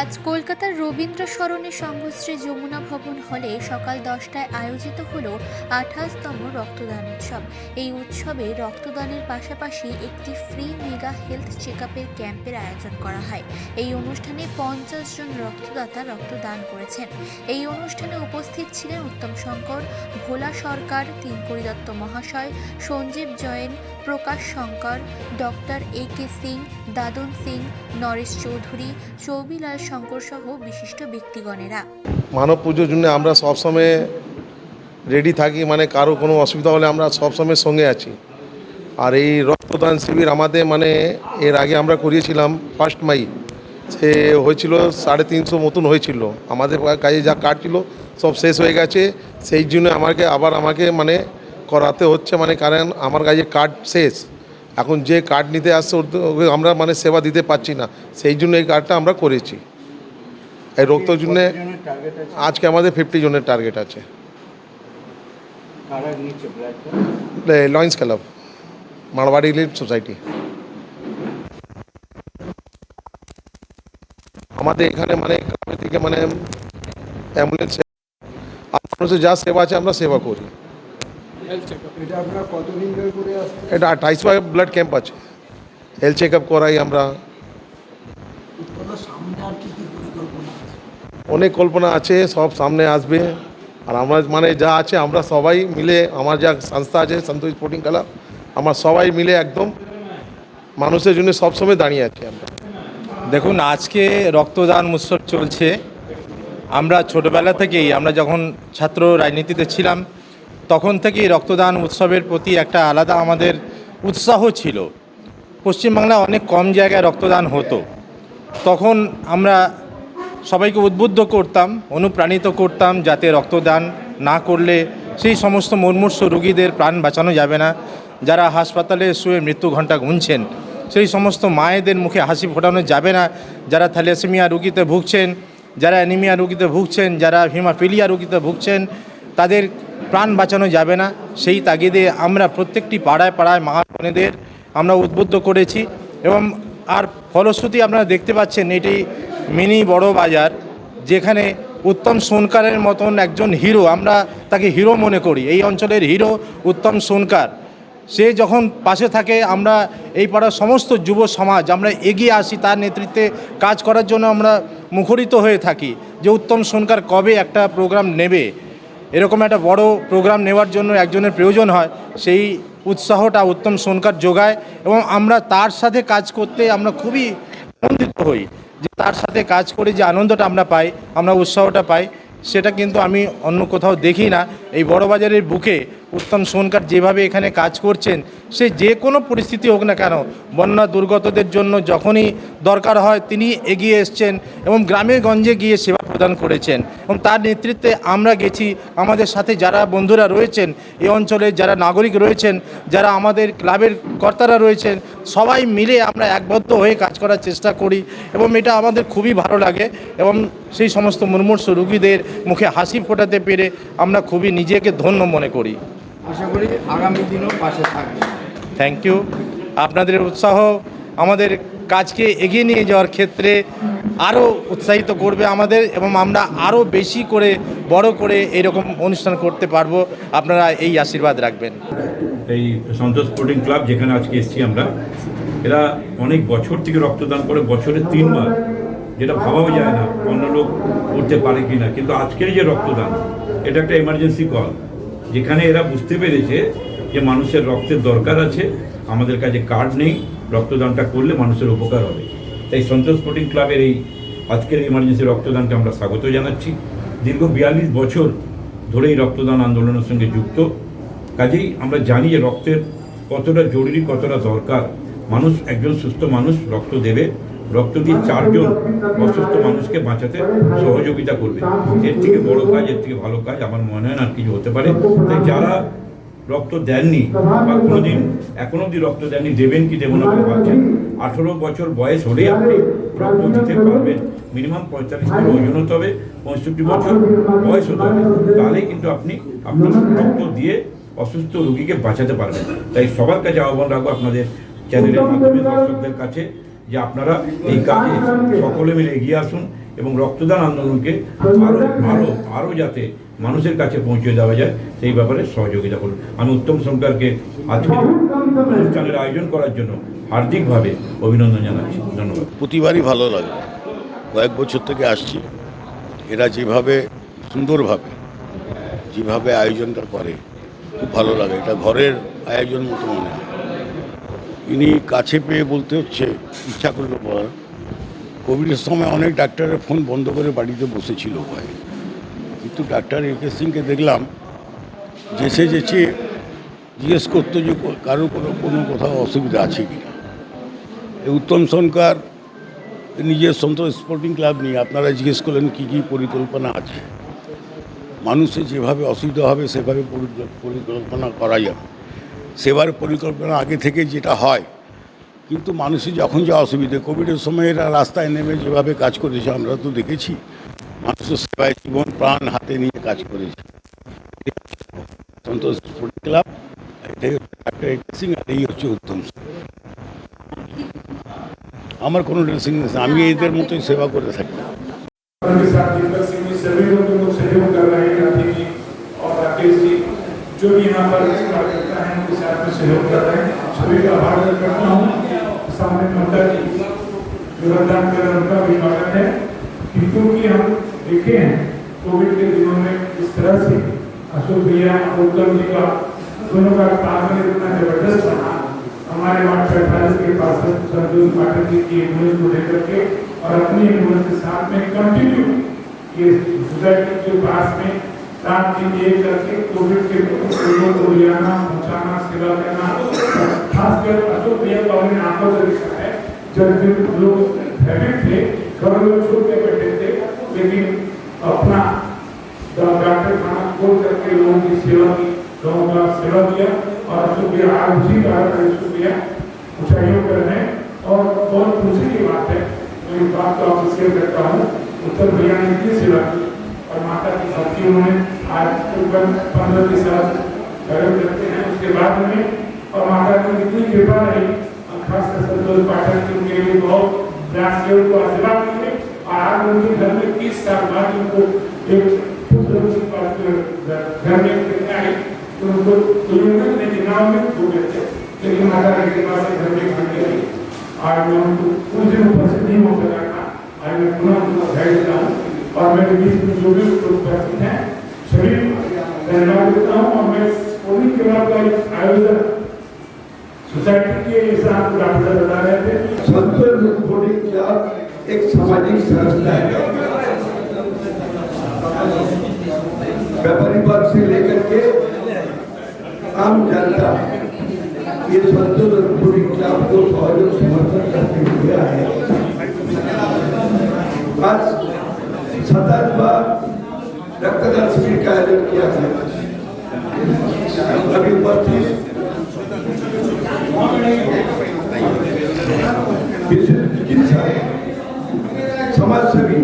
আজ কলকাতার রবীন্দ্র সরণি সংঘশ্রী যমুনা ভবন হলে সকাল দশটায় আয়োজিত হল আঠাশতম রক্তদান উৎসব। এই উৎসবে রক্তদানের পাশাপাশি একটি ফ্রি মেগা হেলথ চেক আপের ক্যাম্পের আয়োজন করা হয়। এই অনুষ্ঠানে পঞ্চাশ জন রক্তদাতা রক্তদান করেছেন। এই অনুষ্ঠানে উপস্থিত ছিলেন উত্তম শঙ্কর, ভোলা সরকার, তিনকড়ি দত্ত মহাশয়, Sanjeev Jain Prakash Shankar, doctor A K Singh, Dadan Singh, Naresh Chowdhury, Choubilal Shankar সহ বিশিষ্ট ব্যক্তিগণেরা। মানব পুজোর জন্য আমরা সবসময় রেডি থাকি মানে কারও কোনো অসুবিধা হলে আমরা সবসময় সঙ্গে আছি। আর এই রক্তদান শিবির আমাদের মানে এর আগে আমরা করিয়েছিলাম ফার্স্ট মাই। সে হয়েছিল সাড়ে তিনশো মতন হয়েছিল। আমাদের কাজে যা কাটছিল সব শেষ হয়ে গেছে। সেই জন্য আমাকে আবার আমাকে মানে করাতে হচ্ছে মানে কারণ আমার কাছে কার্ড শেষ। এখন যে কার্ড নিতে আসছে আমরা মানে সেবা দিতে পারছি না। সেই জন্য এই কার্ডটা আমরা করেছি। এই রক্তর জন্যে আজকে আমাদের ফিফটি জনের টার্গেট আছে। Lions club Marwari live society আমাদের এখানে মানে গ্রামের দিকে মানে অ্যাম্বুলেন্স মানুষের যা সেবা আছে আমরা সেবা করি। এটা আপনারা কতদিন ধরে করে আসছেন? এটা আঠাইশ ব্লাড ক্যাম্প আছে। হেলথ চেক আপ করাই আমরা। অনেক কল্পনা আছে সব সামনে আসবে। আর আমরা মানে যা আছে আমরা সবাই মিলে আমার যা সংস্থা আছে সন্তোষ স্পোর্টিং ক্লাব আমরা সবাই মিলে একদম মানুষের জন্য সবসময় দাঁড়িয়ে আছি আমরা। দেখুন আজকে রক্তদান উৎসব চলছে। আমরা ছোটবেলা থেকেই আমরা যখন ছাত্র রাজনীতিতে ছিলাম তখন থেকেই রক্তদান উৎসবের প্রতি একটা আলাদা আমাদের উৎসাহ ছিল। পশ্চিমবাংলায় অনেক কম জায়গায় রক্তদান হতো। তখন আমরা সবাইকে উদ্বুদ্ধ করতাম, অনুপ্রাণিত করতাম যাতে রক্তদান না করলে সেই সমস্ত মুমূর্ষ রুগীদের প্রাণ বাঁচানো যাবে না, যারা হাসপাতালে শুয়ে মৃত্যু ঘণ্টা গুনছেন। সেই সমস্ত মায়েদের মুখে হাসি ফোটানো যাবে না, যারা থ্যালেসেমিয়া রুগীতে ভুগছেন, যারা অ্যানিমিয়া রুগীতে ভুগছেন, যারা হিমাফিলিয়া রুগীতে ভুগছেন, তাদের প্রাণ বাঁচানো যাবে না। সেই তাগিদে আমরা প্রত্যেকটি পাড়ায় পাড়ায় মা আমরা উদ্বুদ্ধ করেছি এবং আর ফলশ্রুতি আপনারা দেখতে পাচ্ছেন এটি মিনি বড় বাজার, যেখানে উত্তম সোনকারের মতন একজন হিরো, আমরা তাকে হিরো মনে করি। এই অঞ্চলের হিরো উত্তম সোনকার। সে যখন পাশে থাকে, আমরা এই পাড়ার সমস্ত যুব সমাজ, আমরা এগিয়ে আসি তার নেতৃত্বে কাজ করার জন্য আমরা মুখরিত হয়ে থাকি যে উত্তম সোনকার কবে একটা প্রোগ্রাম নেবে। এরকম একটা বড় প্রোগ্রাম নেওয়ার জন্য একজনের প্রয়োজন হয়, সেই উৎসাহটা উত্তম সোনকার যোগায় এবং আমরা তার সাথে কাজ করতে আমরা খুবই আনন্দিত হই যে তার সাথে কাজ করে যে আনন্দটা আমরা পাই, আমরা উৎসাহটা পাই, সেটা কিন্তু আমি অন্য কোথাও দেখি না। এই বড়বাজারের বুকে উত্তম সোনকার যেভাবে এখানে কাজ করছেন, সে যে কোনো পরিস্থিতি হোক না কেন, বন্যা দুর্গতদের জন্য যখনই দরকার হয় তিনি এগিয়ে এসছেন এবং গ্রামে গঞ্জে গিয়ে সেবা প্রদান করেছেন। এবং তার নেতৃত্বে আমরা গেছি, আমাদের সাথে যারা বন্ধুরা রয়েছেন, এই অঞ্চলে যারা নাগরিক রয়েছেন, যারা আমাদের ক্লাবের কর্তারা রয়েছেন, সবাই মিলে আমরা একবদ্ধ হয়ে কাজ করার চেষ্টা করি এবং এটা আমাদের খুবই ভালো লাগে এবং সেই সমস্ত মুমূর্ষ রুগীদের মুখে হাসি ফোটাতে পেরে আমরা খুবই নিজেকে ধন্য মনে করি। আশা করি আগামী দিনও পাশে থাকবে। থ্যাংক ইউ আপনাদের উৎসাহ আমাদের কাজকে এগিয়ে নিয়ে যাওয়ার ক্ষেত্রে আরও উৎসাহিত করবে আমাদের এবং আমরা আরও বেশি করে বড় করে এরকম অনুষ্ঠান করতে পারব। আপনারা এই আশীর্বাদ রাখবেন। এই সন্তোষ স্পোর্টিং ক্লাব যেখানে আজকে এসেছি আমরা এরা অনেক বছর থেকে রক্তদান করে বছরে তিনবার যেটা ভাবাও যায় না, অন্য লোক করতে পারে কি না। কিন্তু আজকের যে রক্তদান, এটা একটা এমার্জেন্সি কল যেখানে এরা বুঝতে পেরেছে যে মানুষের রক্তের দরকার আছে, আমাদের কাছে কার্ড নেই, রক্তদানটা করলে মানুষের উপকার হবে। তাই সন্তোষ স্পোর্টিং ক্লাবের এই আজকের এমার্জেন্সি রক্তদানকে আমরা স্বাগত জানাচ্ছি। দীর্ঘ বিয়াল্লিশ বছর ধরে এই রক্তদান আন্দোলনের সঙ্গে যুক্ত। কাজেই আমরা জানি যে রক্তের কতটা জরুরি, কতটা দরকার। মানুষ, একজন সুস্থ মানুষ রক্ত দেবে। রক্ত দিয়ে চারজন অসুস্থ মানুষকে বাঁচাতে সহযোগিতা করবে। এর থেকে বড় কাজ, এর থেকে ভালো কাজ আমার মনে হয় না কিছু হতে পারে। তাই যারা রক্ত দেননি বা কোনোদিন, এখন অবধি রক্ত দেননি, দেবেন কি দেবো না বলে ভাবছেন। আঠেরো বছর বয়স হলেই আপনি রক্ত দিতে পারবেন। মিনিমাম পঁয়তাল্লিশ কিলো ওজন হতে হবে, পঁয়ষট্টি বছর বয়স হতে হবে। তাহলে কিন্তু আপনি আপনার রক্ত দিয়ে অসুস্থ রোগীকে বাঁচাতে পারবেন। তাই সবার কাছে আহ্বান রাখব আপনাদের চ্যানেলের মাধ্যমে দর্শকদের কাছে। যে আপনারা এই কাজে সকলে মিলে এগিয়ে আসুন এবং রক্তদান আন্দোলনকে আরও আরও আরও যাতে মানুষের কাছে পৌঁছে দেওয়া যায়, সেই ব্যাপারে সহযোগিতা করুন। আমি উত্তম সরকারকে আজকে অনুষ্ঠানের আয়োজন করার জন্য হার্দিকভাবে অভিনন্দন জানাচ্ছি। ধন্যবাদ। প্রতিবারই ভালো লাগে। কয়েক বছর থেকে আসছি। এরা যেভাবে, সুন্দরভাবে, যেভাবে আয়োজনটা করে, খুব ভালো লাগে। এটা ঘরের আয়োজন মতো মনে হয়। ইনি কাছে পেয়ে বলতে হচ্ছে, ইচ্ছা করল বলার কোভিডের সময় অনেক ডাক্তারের ফোন বন্ধ করে বাড়িতে বসেছিল ভয়ে। কিন্তু ডাক্তার একে সিংকে দেখলাম যেচে যেচে জিজ্ঞেস করতো যে কারও কোনো কোনো কোথাও অসুবিধা আছে কি না। এই উত্তম সরকার নিজের সন্তোষ স্পোর্টিং ক্লাব নিয়ে আপনারা জিজ্ঞেস করলেন কী কী পরিকল্পনা আছে। মানুষের যেভাবে অসুবিধা হবে, সেভাবে পরিকল্পনা করা যাবে সেবার পরিকল্পনা আগে থেকে যেটা হয়, কিন্তু মানুষের যখন যা অসুবিধে, কোভিডের সময় এরা রাস্তায় নেমে যেভাবে কাজ করেছে, আমরা তো দেখেছি। মানুষের সেবায় জীবন, প্রাণ হাতে নিয়ে কাজ করেছে। সন্তোষ স্পোর্টিং ক্লাব, এটাই হচ্ছে আর এই হচ্ছে উত্তম আমার কোনো ড্রেসিং নেই, আমি এদের মতোই সেবা করে থাকি। जो भी यहाँ पर सेवा करता है, उनके साथ में सहयोग कर रहे हैं। सभी का आभार व्यक्त करता हूँ। सामने ममता जी जो रमज़ान कर उनका भी स्वागत है। क्योंकि हम देखे हैं, कोविड के दिनों में इस तरह से अशोक भैया और उत्तम जी का दोनों का तालमेल इतना ज़बरदस्त रहा हमारे वार्ड पैंतालीस के पास संतोष पाठक जी की एंबुलेंस को लेकर के और अपनी एंबुलेंस के साथ में कंटिन्यू ये सोसाइटी के पास में दिन एक करके कोविड के लोगों को आना पहुंचाना, सेवा करना। खासकर अशोक भैया को हमने आँखों से देखा है, जब भी लोग भयभीत थे, घर लोग छोड़ के बैठे थे, लेकिन अपना डॉक्टर खाना खोल करके लोगों की सेवा की लोगों का सेवा किया और अशोक भैया आज उसी कारण अशोक भैया, ऊंचाइयों पर हैं और बहुत खुशी की बात है। मैं इस बात को आपसे शेयर करता हूँ। उत्तर भैया ने इतनी सेवा की। माता की भक्ति उन्होंने। आज तकरीबन पंद्रह बीस साल गर्म करते हैं, उसके बाद में और माता की इतनी कृपा रही। और खासकर संतोष पाठक जी, उनके लिए बहुत प्रयास किए, उनको आशीर्वाद दिए और आज उनके घर में तीस साल बाद उनको एक पुत्र की घर में लेके आई तो उनको उन्होंने नहीं गाँव में गए थे। लेकिन माता की कृपा से घर में घर के आई। आज मैं उनको उस दिन उपस्थित नहीं हो सका था। आज मैं पुनः उनको बधाई देता हूँ और मेरे बीच में जो भी उपस्थित हैं सभी धन्यवाद देता हूँ और मैं स्पोर्टिंग क्लब का एक आयोजन सोसाइटी के हिसाब से डॉक्टर बता रहे थे संतोष स्पोर्टिंग क्लब एक सामाजिक संस्था है व्यापारी वर्ग से लेकर के आम जनता ये संतोष स्पोर्टिंग क्लब को सहयोग समर्थन करते हुए आए आज सतर्कवा रक्तदान शिविर का आयोजन किया गया अभी उपस्थित समाज सेवी,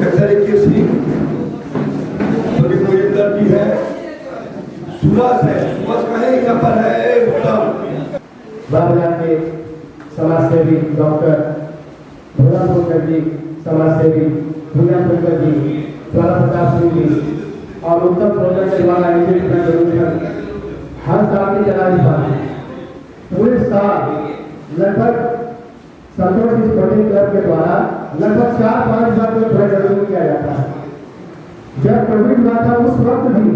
डॉक्टर सिंह सभी जी है, सुभाष है, सुभाष पर है के समाज सेवी डॉक्टर, भोला फुलकर जी, समाज सेवी भूया फुलकर जी। ज्वाला प्रताप सिंह जी और उत्तम प्रोजेक्ट द्वारा आयोजित किया गया हर साल की तरह पूरे साल लगभग संतोष स्पोर्टिंग क्लब के द्वारा लगभग चार पाँच बार को ब्लड डोनेशन किया जाता है जब कोविड हुआ था उस वक्त भी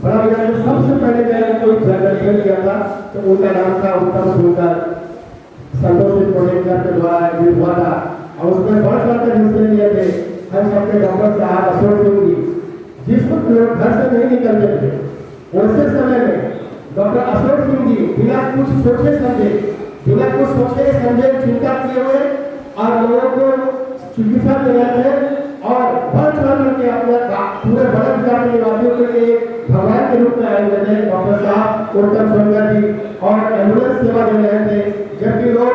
बड़ा भैया ने सबसे पहले मैंने कोई ब्लड किया था तो उनका नाम था उत्तम सुंदर संतोष क्लब के द्वारा आयोजित हुआ था और उसमें बढ़ चढ़ कर हिस्से लिए थे हम सबके डॉक्टर साहब अशोक सिंह जी जिस लोग घर से नहीं निकलते थे वैसे समय में डॉक्टर अशोक सिंह जी बिना कुछ सोचे समझे, बिना कुछ सोचे समझे चिंता किए हुए और लोगों को चिकित्सा दे रहे थे और बढ़ चढ़ करके अपने पूरे भारत के निवासियों के लिए भगवान के रूप में आए हुए थे, डॉक्टर साहब उत्तम सोनकर जी और एंबुलेंस सेवा दे रहे थे, जबकि लोग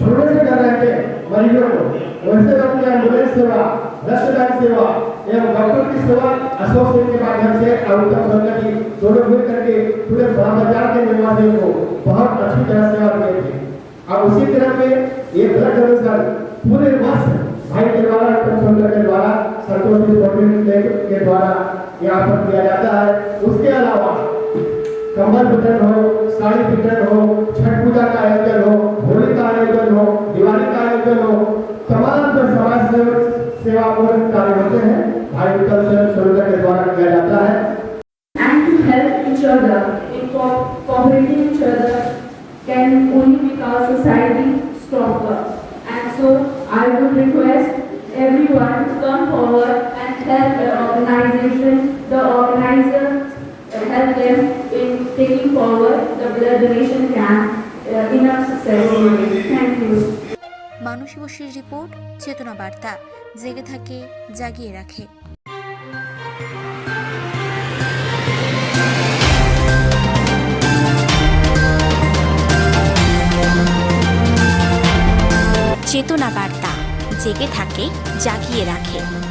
छोड़ने से कर रहे थे, मरीजों को। वैसे अपने एंबुलेंस सेवा रक्तदान सेवा एवं डॉक्टर की सेवा एसोसिएशन के माध्यम से और संघ की दोनों मिल करके पूरे बाज़ार के निर्माणियों को बहुत अच्छी तरह सेवा दिए थे और उसी तरह में ये ब्लड डोनेशन पूरे वर्ष भाई के द्वारा उत्तम संघ के द्वारा संतोष के द्वारा यहाँ पर किया जाता है उसके अलावा कंबल वितरण हो साड़ी वितरण हो छठ पूजा का आयोजन हो होली का आयोजन हो दिवाली का आयोजन हो समानांतर समाज सेवा मूलक कार्य होते हैं एग्रीकल्चर सर्वे के द्वारा किया जाता है and to help each other in cooperating each other can only make our society stronger and so I would request everyone to come forward and help the organization the organizers help them in taking forward the blood donation camp uh, in a successful way thank you Manasi Basir report, Chetana Barta. জেগে থাকে, জাগিয়ে রাখে। চেতনা বার্তা। জেগে থাকে, জাগিয়ে রাখে।